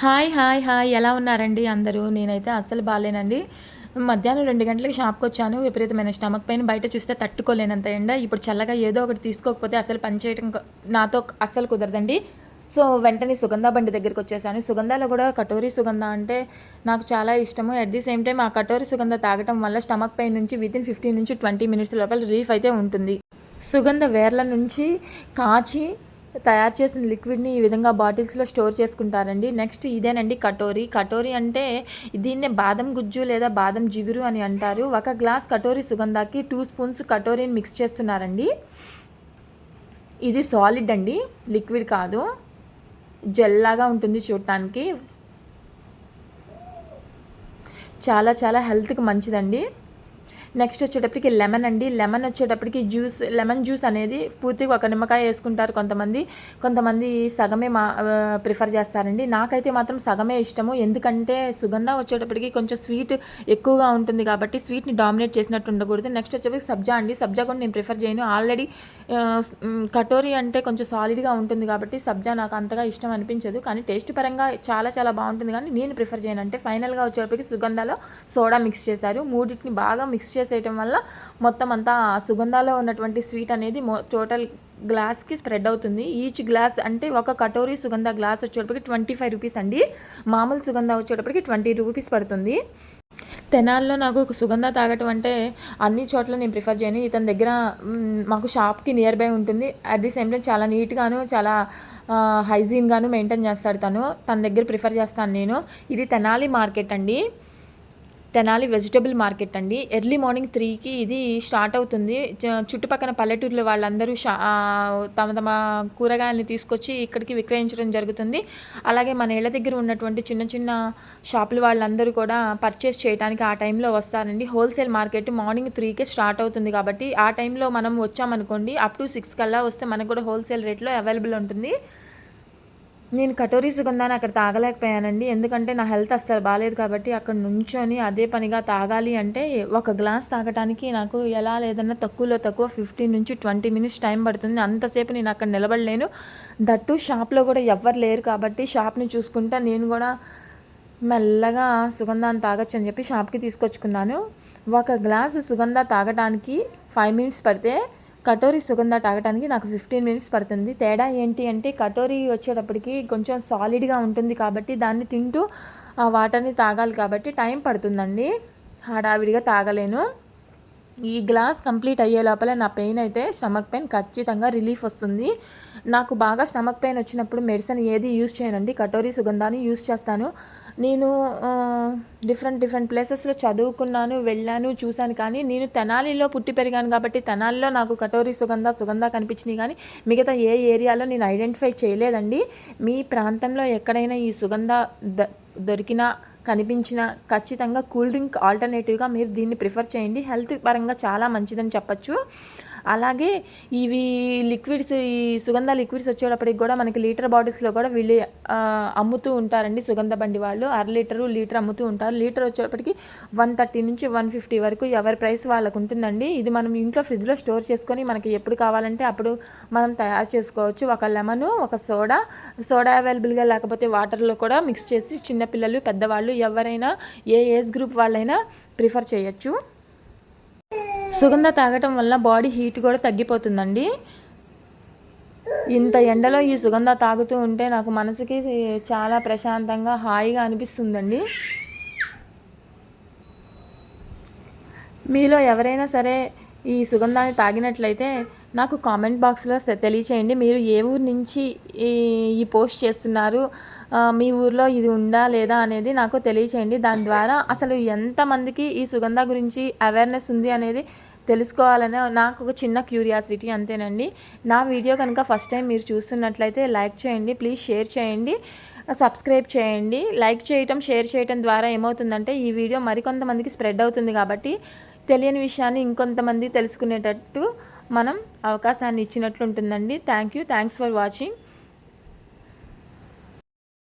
Hi hi hi. ఎలా ఉన్నారండి అందరూ? నేనైతే అస్సలు బాగాలేనండి మధ్యాహ్నం రెండు గంటలకి షాప్కి వచ్చాను. విపరీతమైన స్టమక్ పెయిన్. బయట చూస్తే తట్టుకోలేనంత ఎండ. ఇప్పుడు చల్లగా ఏదో ఒకటి తీసుకోకపోతే అసలు పనిచేయడం నాతో అస్సలు కుదరదండి. సో వెంటనే సుగంధ బండి దగ్గరికి వచ్చేసాను. సుగంధాలో కూడా కటోరీ సుగంధ అంటే నాకు చాలా ఇష్టము. అట్ ది సేమ్ టైం ఆ కటోరీ సుగంధ తాగటం వల్ల స్టమక్ పెయిన్ నుంచి వితిన్ ఫిఫ్టీన్ నుంచి ట్వంటీ మినిట్స్ లోపల రిలీఫ్ అయితే ఉంటుంది. సుగంధ వేర్ల నుంచి కాచి తయారు చేసిన లిక్విడ్ని ఈ విధంగా బాటిల్స్లో స్టోర్ చేసుకుంటారండి. నెక్స్ట్ ఇదేనండి కటోరీ. కటోరీ అంటే దీన్నే బాదం గుజ్జు లేదా బాదం జిగురు అని అంటారు. ఒక గ్లాస్ కటోరీ సుగంధాకి టూ స్పూన్స్ కటోరీని మిక్స్ చేస్తున్నారండి. ఇది సాలిడ్ అండి లిక్విడ్ కాదు. జెల్లాగా ఉంటుంది చూడటానికి. చాలా చాలా హెల్త్కి మంచిదండి. నెక్స్ట్ వచ్చేటప్పటికి లెమన్ అండి. లెమన్ వచ్చేటప్పటికి జ్యూస్ లెమన్ జ్యూస్ అనేది పూర్తిగా ఒక నిమ్మకాయ వేసుకుంటారు కొంతమంది. కొంతమంది సగమే మా ప్రిఫర్ చేస్తారండి. నాకైతే మాత్రం సగమే ఇష్టము. ఎందుకంటే సుగంధ వచ్చేటప్పటికి కొంచెం స్వీట్ ఎక్కువగా ఉంటుంది కాబట్టి స్వీట్ని డామినేట్ చేసినట్టు ఉండకూడదు. నెక్స్ట్ వచ్చేటప్పటికి సబ్జా అండి. సబ్జా కూడా నేను ప్రిఫర్ చేయను. ఆల్రెడీ కటోరీ అంటే కొంచెం సాలిడ్గా ఉంటుంది కాబట్టి సబ్జా నాకు అంతగా ఇష్టం అనిపించదు. కానీ టేస్ట్ పరంగా చాలా చాలా బాగుంటుంది. కానీ నేను ప్రిఫర్ చేయను అంటే ఫైనల్గా వచ్చేటప్పటికి సుగంధాలో సోడా మిక్స్ చేశారు. మూడింటిని బాగా మిక్స్ చేసి చేసేయటం వల్ల మొత్తం అంతా సుగంధాలో ఉన్నటువంటి స్వీట్ అనేది మో టోటల్ గ్లాస్కి స్ప్రెడ్ అవుతుంది. ఈచ్ గ్లాస్ అంటే ఒక కటోరీ సుగంధ గ్లాస్ వచ్చేటప్పటికి ట్వంటీ ఫైవ్ రూపీస్ అండి. మామూలు సుగంధ వచ్చేటప్పటికి ట్వంటీ రూపీస్ పడుతుంది. తెనాల్లో నాకు ఒక సుగంధ తాగటం అంటే అన్ని చోట్ల నేను ప్రిఫర్ చేయను. ఇతని దగ్గర మాకు షాప్కి నియర్ బై ఉంటుంది. అట్ ది సేమ్ టైం చాలా నీట్గాను చాలా హైజీన్గాను మెయింటైన్ చేస్తాడు తను. తన దగ్గర ప్రిఫర్ చేస్తాను నేను. ఇది తెనాలి మార్కెట్ అండి. తెనాలి వెజిటబుల్ మార్కెట్ అండి. ఎర్లీ మార్నింగ్ త్రీకి ఇది స్టార్ట్ అవుతుంది. చుట్టుపక్కల పల్లెటూరులో వాళ్ళందరూ షా తమ తమ కూరగాయలని తీసుకొచ్చి ఇక్కడికి విక్రయించడం జరుగుతుంది. అలాగే మన ఇళ్ళ దగ్గర ఉన్నటువంటి చిన్న చిన్న షాపుల వాళ్ళందరూ కూడా పర్చేస్ చేయడానికి ఆ టైంలో వస్తారండి. హోల్సేల్ మార్కెట్ మార్నింగ్ త్రీకే స్టార్ట్ అవుతుంది కాబట్టి ఆ టైంలో మనం వచ్చామనుకోండి అప్ టు సిక్స్ కల్లా వస్తే మనకు కూడా హోల్సేల్ రేట్లో అవైలబుల్ ఉంటుంది. నేను కటోరీ సుగంధాన్ని అక్కడ తాగలేకపోయానండి. ఎందుకంటే నా హెల్త్ అస్సలు బాగాలేదు కాబట్టి అక్కడ నుంచొని అదే పనిగా తాగాలి అంటే ఒక గ్లాస్ తాగటానికి నాకు ఎలా లేదన్నా తక్కువలో తక్కువ ఫిఫ్టీన్ నుంచి ట్వంటీ మినిట్స్ టైం పడుతుంది. అంతసేపు నేను అక్కడ నిలబడలేను. దట్టు షాప్లో కూడా ఎవ్వరు లేరు కాబట్టి షాప్ని చూసుకుంటా నేను కూడా మెల్లగా సుగంధాన్ని తాగొచ్చు అని చెప్పి షాప్కి తీసుకొచ్చుకున్నాను. ఒక గ్లాసు సుగంధ తాగటానికి ఫైవ్ మినిట్స్ పడితే కటోరీ సుగంధ తాగటానికి నాకు ఫిఫ్టీన్ మినిట్స్ పడుతుంది. తేడా ఏంటి అంటే కటోరీ వచ్చేటప్పటికి కొంచెం సాలిడ్గా ఉంటుంది కాబట్టి దాన్ని తింటూ ఆ వాటర్ని తాగాలి కాబట్టి టైం పడుతుందండి. హడావిడిగా తాగలేను. ఈ గ్లాస్ కంప్లీట్ అయ్యే లోపల నా పెయిన్ అయితే స్టమక్ పెయిన్ ఖచ్చితంగా రిలీఫ్ వస్తుంది. నాకు బాగా స్టమక్ పెయిన్ వచ్చినప్పుడు మెడిసిన్ ఏది యూజ్ చేయనండి. కటోరీ సుగంధాన్ని యూజ్ చేస్తాను. నేను డిఫరెంట్ డిఫరెంట్ ప్లేసెస్లో చదువుకున్నాను వెళ్ళాను చూశాను కానీ నేను తెనాలిలో పుట్టి పెరిగాను కాబట్టి తెనాలిలో నాకు కటోరీ సుగంధ సుగంధ కనిపించినాయి కానీ మిగతా ఏ ఏరియాలో నేను ఐడెంటిఫై చేయలేదండి. మీ ప్రాంతంలో ఎక్కడైనా ఈ సుగంధ ద దొరికినా కనిపించిన ఖచ్చితంగా కూల్ డ్రింక్ ఆల్టర్నేటివ్గా మీరు దీన్ని ప్రిఫర్ చేయండి. హెల్త్ పరంగా చాలా మంచిదని చెప్పచ్చు. అలాగే ఇవి లిక్విడ్స్ ఈ సుగంధ లిక్విడ్స్ వచ్చేటప్పటికి కూడా మనకి లీటర్ బాటిల్స్లో కూడా వీళ్ళు అమ్ముతూ ఉంటారండి సుగంధ బండి వాళ్ళు. అర లీటరు లీటర్ అమ్ముతూ ఉంటారు. లీటర్ వచ్చేటప్పటికి వన్ థర్టీ నుంచి వన్ ఫిఫ్టీ వరకు ఎవరి ప్రైస్ వాళ్ళకు ఉంటుందండి. ఇది మనం ఇంట్లో ఫ్రిడ్జ్లో స్టోర్ చేసుకొని మనకి ఎప్పుడు కావాలంటే అప్పుడు మనం తయారు చేసుకోవచ్చు. ఒక లెమను ఒక సోడా సోడా అవైలబుల్గా లేకపోతే వాటర్లో కూడా మిక్స్ చేసి చిన్నపిల్లలు పెద్దవాళ్ళు ఎవరైనా ఏ ఏజ్ గ్రూప్ వాళ్ళైనా ప్రిఫర్ చేయొచ్చు. సుగంధ తాగటం వల్ల బాడీ హీట్ కూడా తగ్గిపోతుందండి. ఇంత ఎండలో ఈ సుగంధ తాగుతూ ఉంటే నాకు మనసుకి చాలా ప్రశాంతంగా హాయిగా అనిపిస్తుందండి. మీలో ఎవరైనా సరే ఈ సుగంధాన్ని తాగినట్లయితే నాకు కామెంట్ బాక్స్లో తెలియచేయండి. మీరు ఏ ఊరు నుంచి ఈ ఈ పోస్ట్ చేస్తున్నారు? మీ ఊర్లో ఇది ఉందా లేదా అనేది నాకు తెలియచేయండి. దాని ద్వారా అసలు ఎంతమందికి ఈ సుగంధ గురించి అవేర్నెస్ ఉంది అనేది తెలుసుకోవాలనే నాకు ఒక చిన్న క్యూరియాసిటీ అంతేనండి. నా వీడియో కనుక ఫస్ట్ టైం మీరు చూస్తున్నట్లయితే లైక్ చేయండి ప్లీజ్ షేర్ చేయండి సబ్స్క్రైబ్ చేయండి. లైక్ చేయటం షేర్ చేయటం ద్వారా ఏమవుతుందంటే ఈ వీడియో మరికొంతమందికి స్ప్రెడ్ అవుతుంది కాబట్టి తెలియని విషయాన్ని ఇంకొంతమంది తెలుసుకునేటట్టు మనం అవకాశాన్ని ఇచ్చినట్లు ఉంటుందండి thank you thanks for watching